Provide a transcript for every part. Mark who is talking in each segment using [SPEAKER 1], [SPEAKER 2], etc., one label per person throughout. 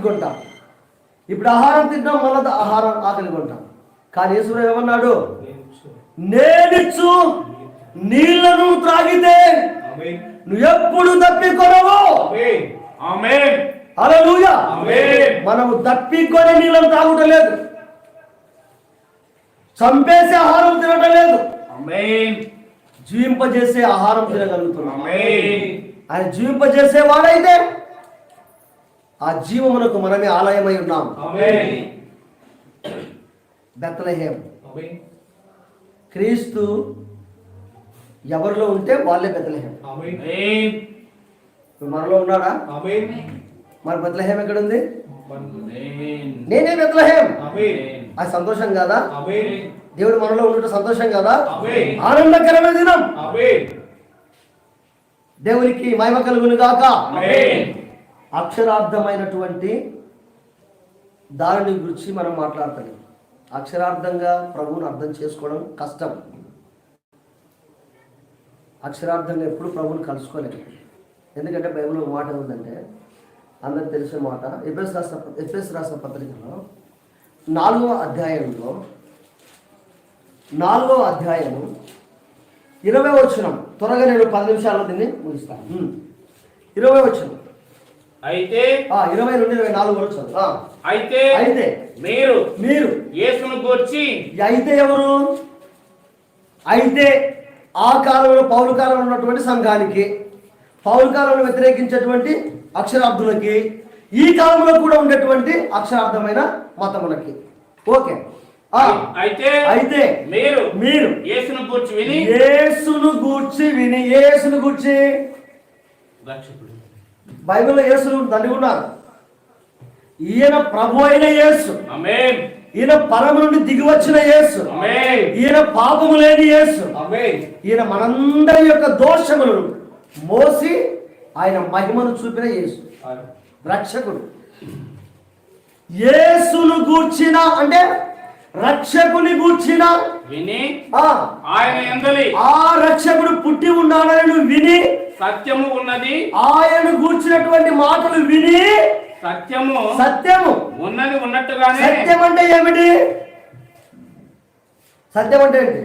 [SPEAKER 1] దప్పిక కొంటాం ఇప్పుడు ఆహారం తింటాం మళ్ళీ ఆహారం ఆకలి కొంటాం కానీ యేసురావు ఏమన్నాడు? నేనిచ్చు నీళ్ళను త్రాగితే నువ్వు ఎప్పుడు
[SPEAKER 2] ఆమేన్.
[SPEAKER 1] అలలుయా
[SPEAKER 3] ఆమేన్.
[SPEAKER 1] మనము దప్పికొని నీళ్ళను తాగుట లేదు. చంపేసే ఆహారం తినటం లేదు. జీవింపజేసే ఆహారం తినగలుగుతున్నాం. ఆయన జీవింపజేసే వాడైతే ఆ జీవమునకు మనమే ఆలయమై ఉన్నాం.
[SPEAKER 2] ఆమేన్.
[SPEAKER 1] బెత్తలహేం
[SPEAKER 2] ఆమేన్.
[SPEAKER 1] క్రీస్తు ఎవరిలో ఉంటే వాళ్ళే బెత్తలహేం మనలో ఉన్నాడా?
[SPEAKER 2] ఆమేన్.
[SPEAKER 1] మరి బెత్తలహేం ఎక్కడుంది?
[SPEAKER 3] ఆమేన్.
[SPEAKER 1] నేనే బెత్తలహేం
[SPEAKER 2] ఆమేన్.
[SPEAKER 1] అది సంతోషం కాదా?
[SPEAKER 2] ఆమేన్.
[SPEAKER 1] దేవుడు మనలో ఉండటం సంతోషం కదా?
[SPEAKER 2] ఆమేన్.
[SPEAKER 1] ఆనందకరమైన దినం.
[SPEAKER 2] ఆమేన్.
[SPEAKER 1] దేవునికి మహిమ కలుగును గాక
[SPEAKER 3] ఆమేన్.
[SPEAKER 1] అక్షరార్థమైనటువంటి దారిని గురించి మనం మాట్లాడతాం. అక్షరార్థంగా ప్రభువుని అర్థం చేసుకోవడం కష్టం. అక్షరార్థంగా ఎప్పుడు ప్రభువుని కలుసుకోలేము ఎందుకంటే బైబిల్లో ఒక మాట ఉందంటే అందరికి తెలిసే మాట ఎఫ్ఎస్ రాసిన ఎఫ్ఎస్ రాసిన పత్రికలో నాలుగవ అధ్యాయంలో నాలుగవ అధ్యాయము ఇరవై వచ్చినం త్వరగా నేను పది నిమిషాల్లో దీన్ని ముగిస్తాను. ఇరవై వచ్చినం
[SPEAKER 3] అయితే
[SPEAKER 1] ఆ, ఇరవై నుండి ఇరవై నాలుగు వరకు
[SPEAKER 3] అయితే
[SPEAKER 1] అయితే
[SPEAKER 3] మీరు
[SPEAKER 1] మీరు
[SPEAKER 3] యేసును గూర్చి
[SPEAKER 1] అయితే ఎవరు? అయితే ఆ కాలంలో పౌరు కాలంలో ఉన్నటువంటి సంఘానికి పౌరు కాలంలో వ్యతిరేకించేటువంటి అక్షరార్థులకి ఈ కాలంలో కూడా ఉండేటువంటి అక్షరార్థమైన మతములకి. ఓకే.
[SPEAKER 3] అయితే
[SPEAKER 1] అయితే
[SPEAKER 3] మీరు
[SPEAKER 1] మీరు
[SPEAKER 3] యేసును గూర్చి విని
[SPEAKER 1] యేసును గూర్చి విని యేసును గూర్చి
[SPEAKER 3] రక్షకుడు.
[SPEAKER 1] బైబిల్లో యేసును తండ్రి ఉన్నారు. ఈయన ప్రభు అయిన యేసు. ఈయన పరమ నుండి దిగి వచ్చిన యేసు. ఈయన పాపము లేని యేసు. ఈయన మనందరి యొక్క దోషములను మోసి ఆయన మహిమను చూపిన యేసు. రక్షకుడు. యేసును గూర్చిన అంటే రక్షకుని గూర్చిన
[SPEAKER 3] విని
[SPEAKER 1] ఆ
[SPEAKER 3] ఆయన
[SPEAKER 1] ఆ రక్షకుడు పుట్టి ఉన్నాడని నువ్వు విని
[SPEAKER 3] సత్యము ఉన్నది.
[SPEAKER 1] ఆయన గూర్చినటువంటి మాటలు విని
[SPEAKER 3] సత్యము
[SPEAKER 1] సత్యము.
[SPEAKER 3] ఉన్నది ఉన్నట్టుగానే
[SPEAKER 1] సత్యం అంటే ఏమిటి? సత్యం అంటే ఏంటి?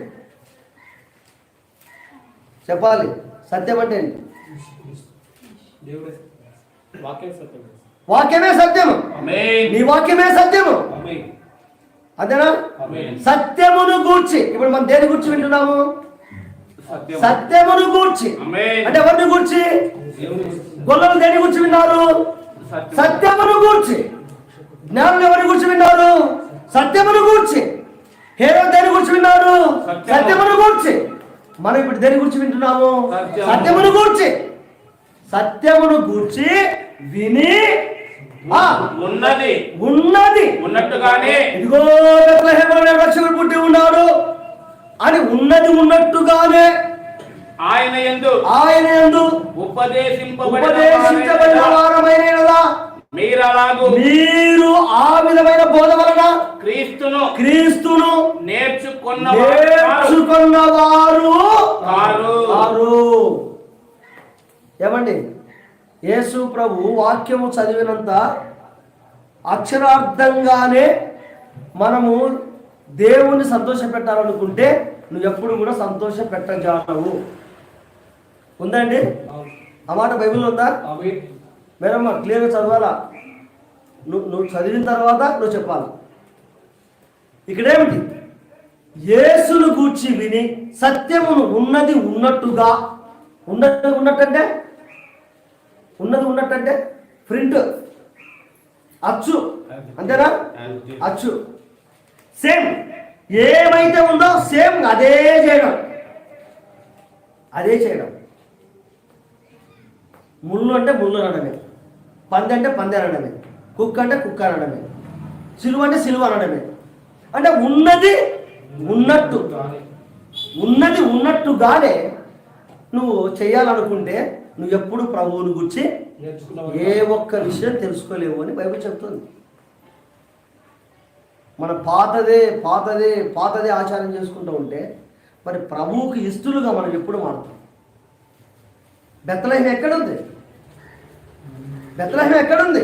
[SPEAKER 1] చెప్పాలి. సత్యం అంటే ఏంటి వాక్యమే సత్యము. నీ వాక్యమే సత్యము.
[SPEAKER 2] ఆమేన్.
[SPEAKER 1] సత్యమును గూర్చి. ఇప్పుడు మనం దేని గురించి వింటున్నాము? సత్యమును గూర్చి. అంటే ఎవరిని గూర్చి? గొల్లలు దేని గురించి విన్నారు?
[SPEAKER 3] సత్యము
[SPEAKER 1] సత్యమును గూర్చి. జ్ఞానులు ఎవరి గురించి విన్నారు? సత్యమును గూర్చి. హేరో దేని గురించి విన్నారు?
[SPEAKER 3] సత్యము.
[SPEAKER 1] సత్యమును గూర్చి. మనం ఇప్పుడు దేని గురించి వింటున్నాము?
[SPEAKER 3] సత్యము.
[SPEAKER 1] సత్యమును గూర్చి. సత్యమును గూర్చి విని
[SPEAKER 3] ఉన్నది.
[SPEAKER 1] ఉన్నది.
[SPEAKER 3] ఉన్నట్టుగానే.
[SPEAKER 1] ఇదిగో రక్షకుడు పుట్టి ఉన్నాడు. అని ఉన్నది ఉన్నట్టుగానే
[SPEAKER 3] ఆయన ఎందు
[SPEAKER 1] ఆయన యందు
[SPEAKER 3] ఉపదేశింపబడిన
[SPEAKER 1] ఉపదేశించబడిన
[SPEAKER 3] వారైన
[SPEAKER 1] వారమైన ఎడల
[SPEAKER 3] మీరలాగు
[SPEAKER 1] మీరు ఆ విధమైన బోధ వలన
[SPEAKER 3] క్రీస్తును
[SPEAKER 1] క్రీస్తును
[SPEAKER 3] నేర్చుకున్న
[SPEAKER 1] నేర్చుకున్న వారు.
[SPEAKER 3] కారు.
[SPEAKER 1] ఏమండి యేసు ప్రభు వాక్యము చదివినంత అక్షరార్థంగానే మనము దేవుణ్ణి సంతోష పెట్టాలనుకుంటే నువ్వు ఎప్పుడు కూడా సంతోష పెట్టజాలవు ఉందండి ఆ మాట బైబిల్లో ఉందా? మేడమ్మ క్లియర్గా చదవాలా? నువ్వు నువ్వు చదివిన తర్వాత నువ్వు చెప్పాలి. ఇక్కడేమిటి? యేసును గూర్చి విని సత్యమును ఉన్నది ఉన్నట్టుగా ఉన్నది ఉన్నట్టంటే? ఉన్నది ఉన్నట్టంటే? ప్రింట్. అచ్చు. అంతేనా? అచ్చు. సేమ్. ఏమైతే ఉందో సేమ్ అదే చేయడం. అదే చేయడం. ముళ్ళు అంటే ముళ్ళు అనడమే. పంది అంటే పంది అనడమే. కుక్క అంటే కుక్క అనడమే. సిలువ అంటే సిలువ అనడమే. అంటే ఉన్నది ఉన్నట్టు. ఉన్నది ఉన్నట్టుగానే నువ్వు చేయాలనుకుంటే నువ్వు ఎప్పుడు ప్రభువుని గురించి ఏ ఒక్క విషయం తెలుసుకోలేవు అని బైబిల్ చెప్తుంది. మన పాతదే పాతదే పాతదే ఆచారం చేసుకుంటూ ఉంటే మరి ప్రభువుకి ఇష్టలుగా మనం ఎప్పుడు మారుతాం? బెత్తలహం ఎక్కడుంది? బెత్తలహం ఎక్కడుంది.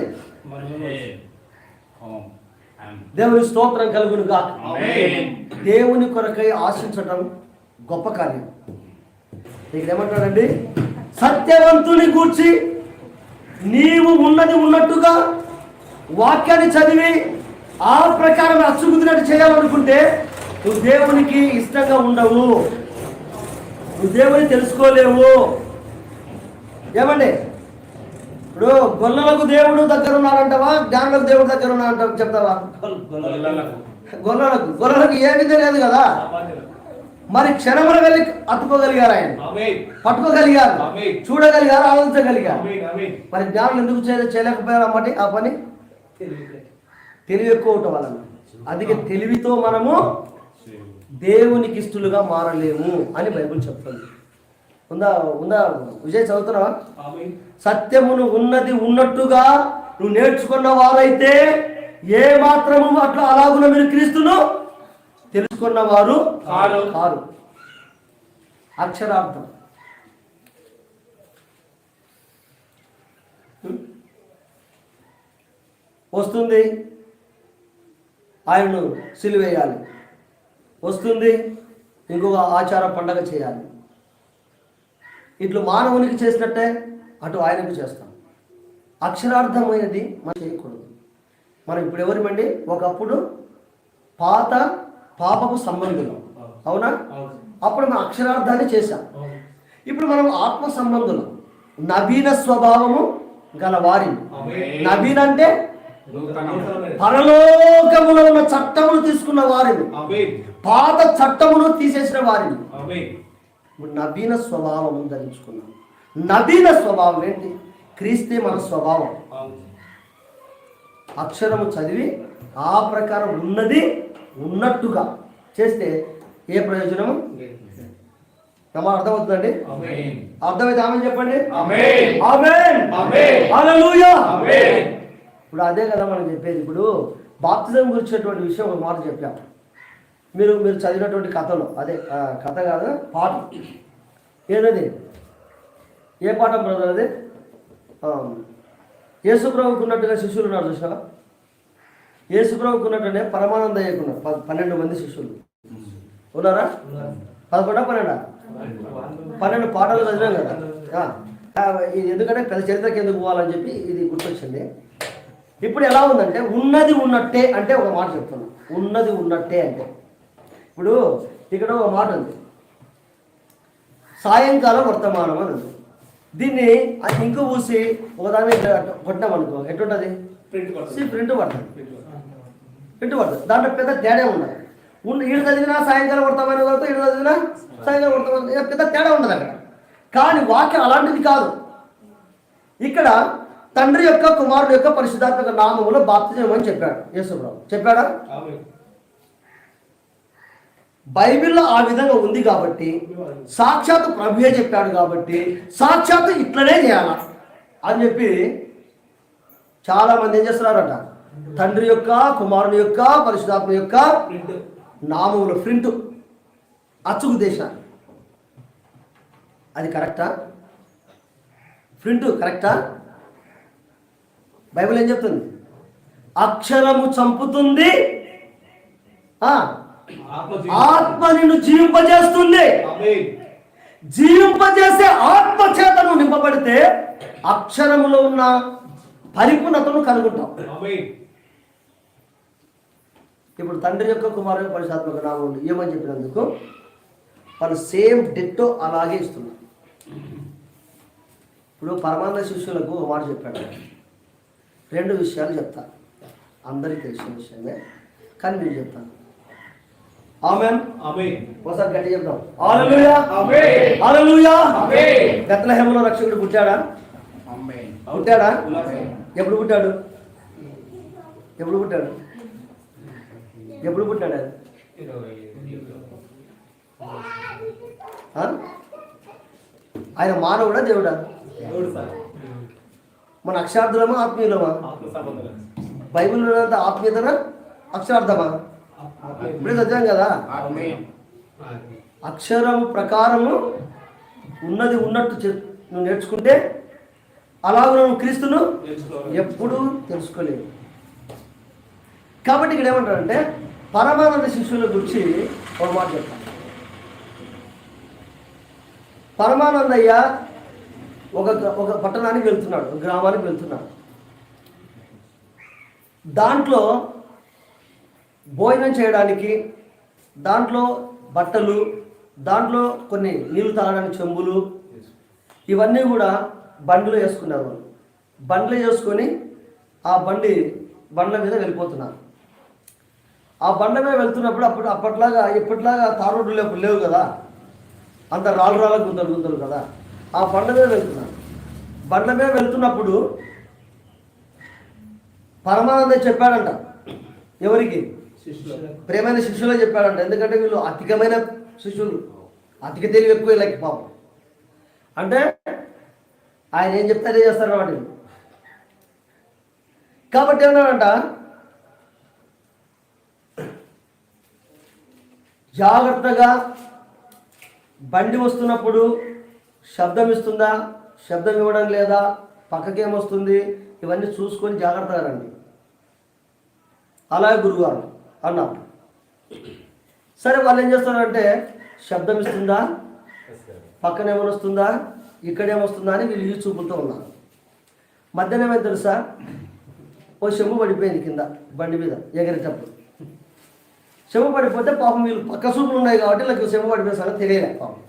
[SPEAKER 1] దేవుని స్తోత్రం కలుగును
[SPEAKER 3] ఆమేన్.
[SPEAKER 1] దేవుని కొరకై ఆశించటం గొప్ప కార్యం. ఇక్కడ ఏమంటాడండి? సత్యవంతుని గూర్చి నీవు ఉన్నది ఉన్నట్టుగా వాక్యాన్ని చదివి ఆ ప్రకారం అచ్చుకుతున్నట్టు చేయాలనుకుంటే నువ్వు దేవునికి ఇష్టంగా ఉండవు నువ్వు దేవుని తెలుసుకోలేవు ఏమండి ఇప్పుడు గొల్లలకు దేవుడు దగ్గర ఉన్నాడంటావా జ్ఞానులకు దేవుడు దగ్గర ఉన్నాడంట చెప్తావా
[SPEAKER 2] గొల్లలకు.
[SPEAKER 1] గొర్రెలకు ఏమీ తెలియదు కదా. మరి క్షణములు వెళ్ళి అతుకోగలిగారు ఆయన. పట్టుకోగలిగారు. చూడగలిగారు ఆలోచించగలిగారు. మరి జ్ఞానులు ఎందుకు చేయ చేయలేకపోయారు అమ్మటి ఆ పని. తెలివి ఎక్కువ అవటం వలన. అందుకే తెలివితో మనము దేవునికి ఇష్టలుగా మారలేము అని బైబిల్ చెప్తుంది. ఉందా ఉందా? విజయ్ చదువుతున్నావా. సత్యమును ఉన్నది ఉన్నట్టుగా నువ్వు నేర్చుకున్న వారైతే ఏ మాత్రము అట్లా అలాగున మీరు క్రీస్తును తెలుసుకున్న వారు
[SPEAKER 3] కారు.
[SPEAKER 1] అక్షరార్థం? వస్తుంది. ఆయనను సిలువేయాలి వస్తుంది ఇంకొక ఆచార పండగ చేయాలి ఇట్లు మానవునికి చేసినట్టే అటు ఆయనకు చేస్తాం అక్షరార్థమైనది మనం చేయకూడదు మనం ఇప్పుడు ఎవరిమండి ఒకప్పుడు పాత పాపపు సంబంధులు అవునా. అప్పుడు మనం అక్షరార్థాన్ని చేశాం. ఇప్పుడు మనం ఆత్మ సంబంధులు నవీన స్వభావము గల వారిని
[SPEAKER 2] ఆమేన్.
[SPEAKER 1] నవీన్ అంటే. పరలోకములో ఉన్న చట్టమును తీసుకున్న వారిని.
[SPEAKER 2] ఆమేన్.
[SPEAKER 1] పాత చట్టమును తీసేసిన వారిని. నవీన స్వభావం ధరించుకున్నాం నవీన స్వభావం ఏంటి? క్రీస్తే మన స్వభావం. అక్షరము చదివి ఆ ప్రకారం ఉన్నది ఉన్నట్టుగా చేస్తే ఏ ప్రయోజనము? నమ్మ అర్థమవుతుందండి?
[SPEAKER 2] ఆమేన్.
[SPEAKER 1] అర్థమైతే ఆమె చెప్పండి. ఇప్పుడు అదే కదా మనం చెప్పేది. ఇప్పుడు బాప్తిజం గురించినటువంటి విషయం ఒక మాట చెప్పాం. మీరు మీరు చదివినటువంటి కథలో అదే కథ కాదు పాట ఏదది? ఏ పాఠం బ్రదర్ అది? యేసుప్రభుకు ఉన్నట్టుగా శిష్యులు ఉన్నారు చూసినా యేసుప్రభుకు ఉన్నట్టునే పరమానంద అయ్యకున్నారు పన్నెండు మంది శిష్యులు. ఉన్నారా? పదకొండా పన్నెండా? పన్నెండు పాటలు చదివాం కదా. ఇది ఎందుకంటే పెద్ద చరిత్రకి ఎందుకు పోవాలని చెప్పి ఇది గుర్తొచ్చింది. ఇప్పుడు ఎలా ఉందంటే ఉన్నది ఉన్నట్టే అంటే ఒక మాట చెప్తున్నా. ఉన్నది ఉన్నట్టే అంటే. ఇప్పుడు ఇక్కడ ఒక మాట ఉంది. సాయంకాలం వర్తమానం అని ఉంది. దీన్ని ఆ ఇంకు పూసి ఒకదాని ఇట్లా కొట్టినాం అనుకో ఎట్లుంటుంది?
[SPEAKER 2] ప్రింట్
[SPEAKER 1] పడుతుంది.
[SPEAKER 2] ప్రింట్
[SPEAKER 1] పడుతుంది. దాంట్లో పెద్ద తేడా ఉండదు ఉన్న ఈడు చదివినా సాయంకాలం వర్తమానం చదువుతా ఈడు చదివినా సాయంకాలం వర్తమానం. పెద్ద తేడా ఉండదు అక్కడ. కానీ వాక్యం అలాంటిది కాదు. ఇక్కడ తండ్రి యొక్క కుమారుడు యొక్క పరిశుద్ధాత్మక నామములో బాప్తిజం అని చెప్పాడు యేసుప్రభు. చెప్పాడా. బైబిల్లో ఆ విధంగా ఉంది కాబట్టి సాక్షాత్ ప్రభుయే చెప్పాడు కాబట్టి సాక్షాత్ ఇట్లనే చేయాల అని చెప్పి చాలా మంది ఏం చేస్తున్నారట? తండ్రి యొక్క కుమారుని యొక్క పరిశుధాత్మ యొక్క. నామములు ప్రింట్ అచ్చుకు దేశ అది కరెక్టా? ప్రింట్ కరెక్టా? బైబిల్ ఏం చెప్తుంది? అక్షరము చంపుతుంది.
[SPEAKER 2] ఆత్మ
[SPEAKER 1] నిన్ను జీవింపజేస్తుంది. జీవింపజేసే ఆత్మ చేతను నింపబడితే అక్షరములో ఉన్న పరిపూర్ణతను కనుగొంటాం. ఇప్పుడు తండ్రి యొక్క కుమారు పరిశాత్మక నామం ఏమని చెప్పినందుకు వాళ్ళు సేమ్ డిట్టో అలాగే ఇస్తున్నారు. ఇప్పుడు పరమానంద శిష్యులకు ఒక మాట చెప్పాడు. రెండు విషయాలు చెప్తా అందరికీ తెలిసిన విషయమే కానీ నేను చెప్తాను ఆమెన్
[SPEAKER 2] ఆమేన్.
[SPEAKER 1] ఒకసారి గట్టి చెప్తాం హల్లెలూయా
[SPEAKER 3] ఆమేన్.
[SPEAKER 1] హల్లెలూయా
[SPEAKER 3] ఆమేన్.
[SPEAKER 1] బెత్లహేములో రక్షకుడు పుట్టాడా
[SPEAKER 3] ఆమేన్.
[SPEAKER 1] పుట్టాడా
[SPEAKER 2] ఆమేన్.
[SPEAKER 1] ఎప్పుడు పుట్టాడు ఎప్పుడు పుట్టాడు ఎప్పుడు పుట్టాడు ఆయన? మానవుడా దేవుడా
[SPEAKER 2] దేవుడు సార్.
[SPEAKER 1] మన అక్షార్థులమా ఆత్మీయులమా? బైబిల్ ఉన్నంత ఆత్మీయతనా అక్షార్థమా
[SPEAKER 2] ఆత్మ.
[SPEAKER 1] ఇప్పుడే చదివాం కదా. అక్షరం ప్రకారము ఉన్నది ఉన్నట్టు నువ్వు నేర్చుకుంటే అలాగ నువ్వు క్రీస్తును ఎప్పుడూ తెలుసుకోలేవు. కాబట్టి ఇక్కడ ఏమంటారంటే పరమానంద శిష్యుల గురించి ఒక మాట చెప్తాను. పరమానందయ్య ఒక ఒక పట్టణానికి వెళ్తున్నాడు ఒక గ్రామానికి వెళ్తున్నాడు. దాంట్లో భోజనం చేయడానికి దాంట్లో బట్టలు దాంట్లో కొన్ని నీళ్ళు తాగడానికి చెంబులు ఇవన్నీ కూడా బండిలో వేసుకున్నారు వాళ్ళు. బండ్లు వేసుకొని ఆ బండి బండ్ల మీద వెళ్ళిపోతున్నారు. ఆ బండ మీద వెళ్తున్నప్పుడు అప్పుడు అప్పట్లాగా ఇప్పట్లాగా తార్ రోడ్లు లేవు కదా. అంత రాళ్ళు రాళ్ళ గుంతలు గుంతలు కదా. ఆ బండ మీద వెళ్తున్నారు. బండ్ల మీద వెళ్తున్నప్పుడు పరమానంద చెప్పాడంట. ఎవరికి?
[SPEAKER 2] శిష్యులు
[SPEAKER 1] ప్రేమైన శిష్యులే చెప్పాడంట. ఎందుకంటే వీళ్ళు అధికమైన శిష్యులు. అధిక తెలివి ఎక్కువ వీళ్ళకి పాపం. అంటే ఆయన ఏం చెప్తే అదే చేస్తారు కాబట్టి. కాబట్టి ఏమన్నాడంట? జాగ్రత్తగా బండి వస్తున్నప్పుడు శబ్దం ఇస్తుందా? శబ్దం ఇవ్వడం లేదా పక్కకేమొస్తుంది? ఇవన్నీ చూసుకొని జాగ్రత్తగా రండి. అలాగే గురుగారు అన్నారు. సరే వాళ్ళు ఏం చేస్తారంటే శబ్దం ఇస్తుందా? పక్కన ఏమైనా వస్తుందా ఇక్కడేమొస్తుందా అని వీళ్ళు ఈ చూపుతూ ఉన్నారు. మధ్యాహ్నం ఏమైంది తెలుసా? ఓ చెమ్ము పడిపోయింది కింద బండి మీద ఎగరేటప్పుడు చెమ్ము పడిపోతే పాపం వీళ్ళు పక్క చూపులు ఉన్నాయి కాబట్టి వీళ్ళకి చెమ్ము పడిపోయిన సంగతి తెలియలే పాపం.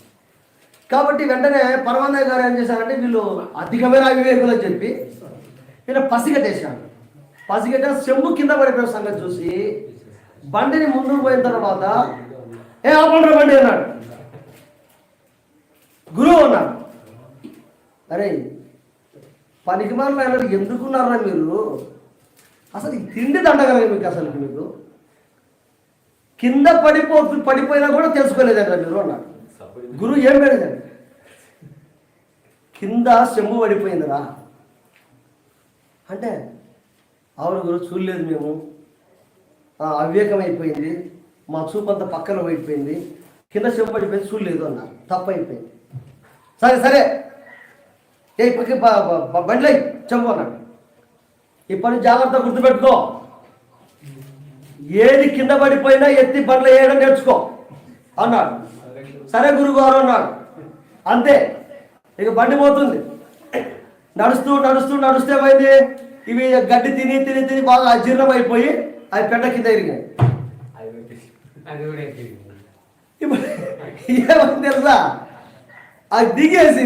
[SPEAKER 1] కాబట్టి వెంటనే పరమాన్నయ్య గారు ఏం చేశారంటే వీళ్ళు అధికమైన అవివేకులు అని చెప్పి వీళ్ళు పసిగట్టేశాడు పసిగట్టే చెంబు కింద పడిపోయిన సంగతి చూసి బండిని ముందుకు పోయిన తర్వాత ఏ ఆపండ్రా బండి అన్నాడు. గురువు అన్నాడు. అరే పనికి మాలిన ఎందుకున్నారా మీరు? అసలు తిండి దండగలగా మీకు అసలు మీకు? కింద పడిపో పడిపోయినా కూడా తెలుసుకోలేదంట మీరు అన్నాడు. గురువు ఏం పెడదండి కింద చెంబు పడిపోయిందిరా. అంటే అవును గురు చూడలేదు మేము. అవివేకమైపోయింది అయిపోయింది. మా చూపు అంతా పక్కన పడిపోయింది కింద చెంబు పడిపోయింది చూడలేదు అన్నారు తప్పైపోయింది. సరే సరే. ఏ పక్క బండ్లై చెంబు అన్నాడు ఇప్పటి నుంచి జాగ్రత్త గుర్తుపెట్టుకో. ఏది కింద పడిపోయినా ఎత్తి బండ్లు వేయడం నేర్చుకో అన్నాడు. సరే గురుగారు అన్నాడు అంతే. ఇక బండి పోతుంది. నడుస్తూ నడుస్తూ నడుస్తే పోయింది. ఇవి గడ్డి తిని తిని తిని బాగా అజీర్ణం అయిపోయి అవి పెంట కింద. ఇప్పుడు ఏమైంది తెలుసా? అది దిగేసి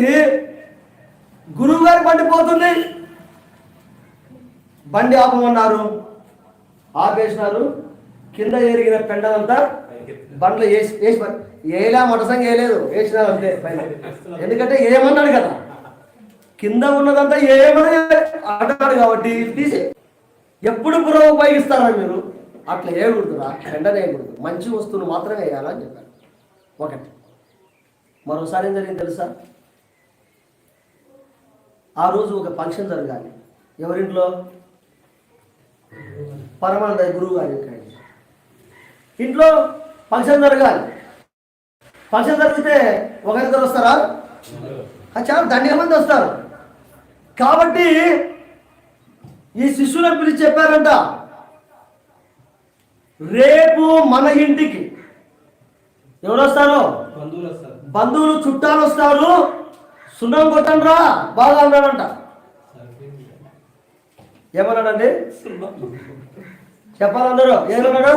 [SPEAKER 1] గురువు గారి బండి పోతుంది. బండి ఆపమన్నారు. ఆపేసినారు. కింద ఎరిగిన పెండలంతా బండ్లు వేసి వేసి ఏలా మొట్టసంగా వేయలేదు వేసినారు అంతే పైన ఎందుకంటే ఏమన్నాడు కదా? కింద ఉన్నదంతా ఏమని అంటున్నాడు కాబట్టి తీసే. ఎప్పుడు పురవ ఉపయోగిస్తారా మీరు? అట్లా వేయకూడదురా ఎండనే వేయకూడదు మంచి వస్తువులు మాత్రమే వేయాలని చెప్పారు ఒకటి. మరోసారి ఏం జరిగింది తెలుసా? ఆ రోజు ఒక ఫంక్షన్ జరగాలి. ఎవరింట్లో? పరమానంద గురువు గారి ఇంట్లో. ఫంక్షన్ జరగాలి. ఫంక్షన్ జరిగితే ఒకరిద్దరు వస్తారా? చాలా దండిగా మంది వస్తారు. కాబట్టి ఈ శిష్యులను పిలిచి చెప్పారంట రేపు మన ఇంటికి ఎవరు వస్తారు?
[SPEAKER 2] బంధువులు
[SPEAKER 1] చుట్టాలు వస్తారు. సున్నం కొట్టండి రా బాగా అన్నాడంట. ఏమన్నాడండి? చెప్పాలి అందరూ ఏమన్నాడు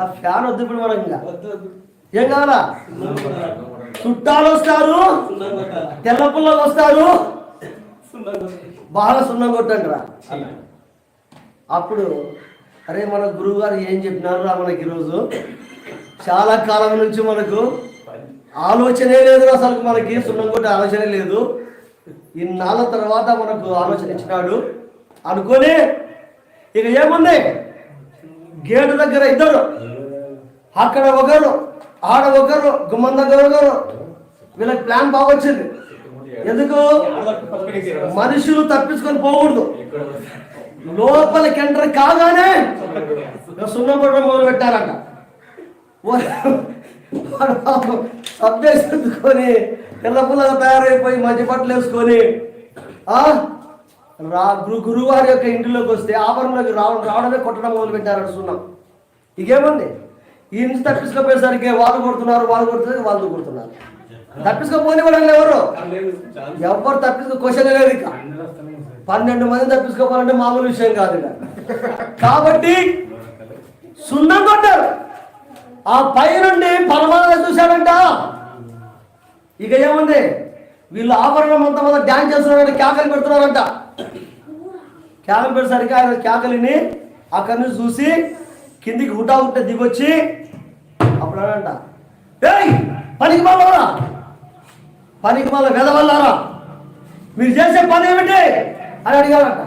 [SPEAKER 1] ఆ ఫ్యాన్ వద్దు ఇప్పుడు మనకి ఇంకా. ఏం కావాలా. చుట్టాలు వస్తారు. తెల్ల పుల్లలు వస్తారు. బాగా సున్నం కొట్టండి. అప్పుడు అరే మన గురువు గారు ఏం చెప్పినారు రా మనకి ఈరోజు చాలా కాలం నుంచి మనకు ఆలోచనే లేదు అసలు మనకి సున్నం కొట్టే ఆలోచనే లేదు ఇన్నాళ్ళ తర్వాత మనకు ఆలోచన ఇచ్చినాడు అనుకొని ఇక ఏముంది? గేటు దగ్గర ఇద్దరు. అక్కడ ఒకరు ఆడ ఒకరు గుమ్మం దగ్గర ఒకరు. వీళ్ళకి ప్లాన్ బాగొచ్చింది ఎందుకు? మనుషులు తప్పించుకొని పోకూడదు. లోపలికి ఎంటర్ కాగానే ఇక సున్నం మొదలు పెట్టారంట. సబ్బేసుకొని తెల్ల పుల్లగా తయారైపోయి మంచి బట్టలు వేసుకొని రా గురువారి యొక్క ఇంటిలోకి వస్తే ఆభరణంలోకి రావడం రావడమే కొట్టడం మొదలు పెట్టారు సున్నాం. ఇకేముంది? ఈ నుంచి తప్పించుకోపోయేసరికి వాళ్ళు కొడుతున్నారు వాళ్ళు కొడుతున్నారు వాళ్ళు కొడుతున్నారు. తప్పించుకోపోని కూడా ఎవరు? ఎవరు తప్పించుకో క్వశ్చన్ లేదు ఇక. పన్నెండు మంది తప్పించుకోవాలంటే మామూలు విషయం కాదు ఇక. కాబట్టి సున్నం కొట్టారు. ఆ పై నుండి పరమానంద చూశాడంట. ఇక ఏముంది? వీళ్ళు ఆభరణం అంతా మొదలు డ్యాన్స్ చేస్తున్నారంట కేకలు పెడుతున్నారంట. కేకలు పెట్టేసరికి ఆయన కేకలిని అక్కడి నుంచి చూసి కిందికి హుటా హుట్ట దిగొచ్చి అప్పుడు అనంట ఏయ్ పనికి మాలరా పనికి మాల వెదవల్లారా? మీరు చేసే పని ఏమిటి? అని అడిగారంట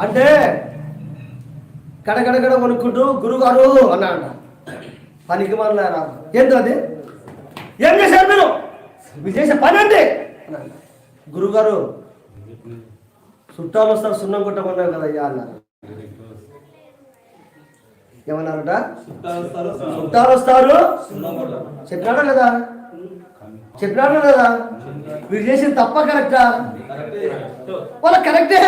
[SPEAKER 1] అంటే కడగడగడ కొనుక్కుంటూ గురుగారు అన్నాడంట. పనికి మాలారా ఏంటో అది? ఏం చేశారు మీరు? మీరు చేసే పని ఏంటి? అన్నాడు. గురుగారు చుట్టాలు వస్తారు సున్నం కొట్టమన్నారు కదా అయ్యా అన్నారు. ఏమన్నారట?
[SPEAKER 2] చుట్టాలు వస్తారు
[SPEAKER 1] వస్తారు చెప్పినాడా లేదా? చెప్పినాడా లేదా? వీడు చేసింది తప్ప కరెక్టా? వాళ్ళ కరెక్టే.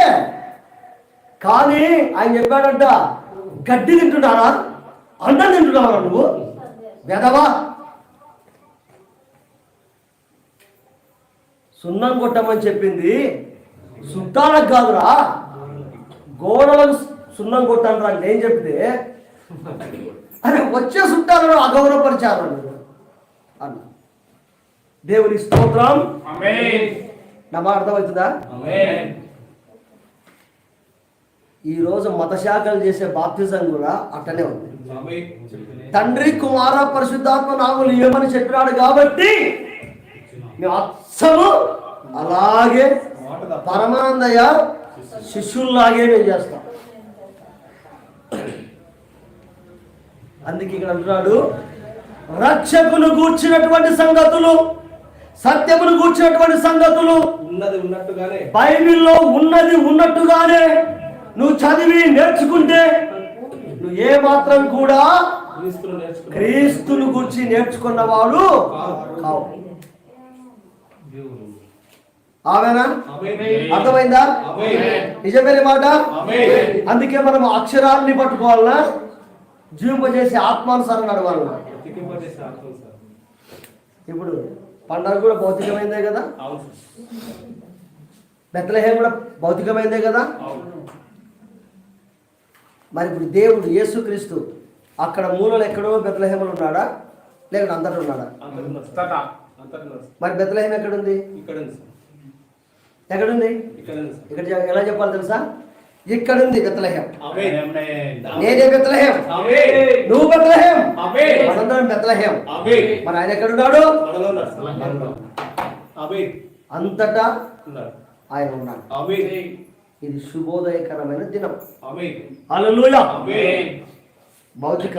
[SPEAKER 1] కానీ ఆయన చెప్పాడంట గడ్డి తింటున్నారా? అన్నం తింటున్నావా నువ్వు? వెదవా సున్నం కొట్టమని చెప్పింది చుట్టాలకు కాదురా గోడలకు సున్నం కొట్టాను ఏం చెప్తే అరే వచ్చే చుట్టాలను అగౌరవపరిచారు. అన్న దేవుని స్తోత్రం నా మాట అర్థమవుతుందా
[SPEAKER 2] ఆమేన్.
[SPEAKER 1] ఈ రోజు మత శాఖలు చేసే బాప్తిజం కూడా అట్టనే ఉంది. తండ్రి కుమార పరిశుద్ధాత్మ నాములు ఏమని చెప్పినాడు కాబట్టి మేము అచ్చము అలాగే. పరమానందయ్య శిష్యుల్లాగే మేము చేస్తాం అందుకే ఇక్కడ అంటున్నాడు రక్షకును గూర్చినటువంటి సంగతులు సత్యమును గూర్చినటువంటి సంగతులు
[SPEAKER 2] ఉన్నది ఉన్నట్టుగానే.
[SPEAKER 1] బైబిల్లో ఉన్నది ఉన్నట్టుగానే నువ్వు చదివి నేర్చుకుంటే నువ్వు ఏ మాత్రం కూడా
[SPEAKER 2] క్రీస్తును నేర్చుకున్నాం
[SPEAKER 1] గురించి నేర్చుకున్నవాడు కావు. ఆమెనా
[SPEAKER 2] ఆమేన్.
[SPEAKER 1] అర్థమైందా
[SPEAKER 2] ఆమేన్.
[SPEAKER 1] నిజమైన మాట
[SPEAKER 2] ఆమేన్.
[SPEAKER 1] అందుకే మనం అక్షరాన్ని పట్టుకోవాలన్నా జీవింపజేసి ఆత్మానుసారం నడవాలన్నా. ఇప్పుడు పండగ కూడా భౌతికమైందే కదా. బెత్తలహేం కూడా భౌతికమైందే కదా
[SPEAKER 2] అవును.
[SPEAKER 1] మరి ఇప్పుడు దేవుడు యేసుక్రీస్తు అక్కడ మూలలో ఎక్కడో బెత్తలహేమలు ఉన్నాడా లేకపోతే అంతటా ఉన్నాడా. మరి బెత్తలహేం ఎక్కడుంది
[SPEAKER 2] ఇక్కడ.
[SPEAKER 1] ఎక్కడుంది
[SPEAKER 2] ఇక్కడ
[SPEAKER 1] ఎలా చెప్పాలి తెలుసా ఇక్కడుంది బెత్తలహేం
[SPEAKER 2] ఆమేన్.
[SPEAKER 1] నేనే బెత్తలహేం
[SPEAKER 2] ఆమేన్.
[SPEAKER 1] నువ్వు బెత్తలహేం. మనందరం బెత్తలహేం
[SPEAKER 2] ఆమేన్.
[SPEAKER 1] మరి ఆయన ఎక్కడున్నాడు. అంతటా
[SPEAKER 2] ఉన్నారు.
[SPEAKER 1] ఆయన ఉన్నాడు
[SPEAKER 2] ఆమేన్.
[SPEAKER 1] ఇది శుభోదయకరమైన దినం
[SPEAKER 2] ఆమేన్.
[SPEAKER 1] హల్లెలూయా
[SPEAKER 2] ఆమేన్.
[SPEAKER 1] భౌతిక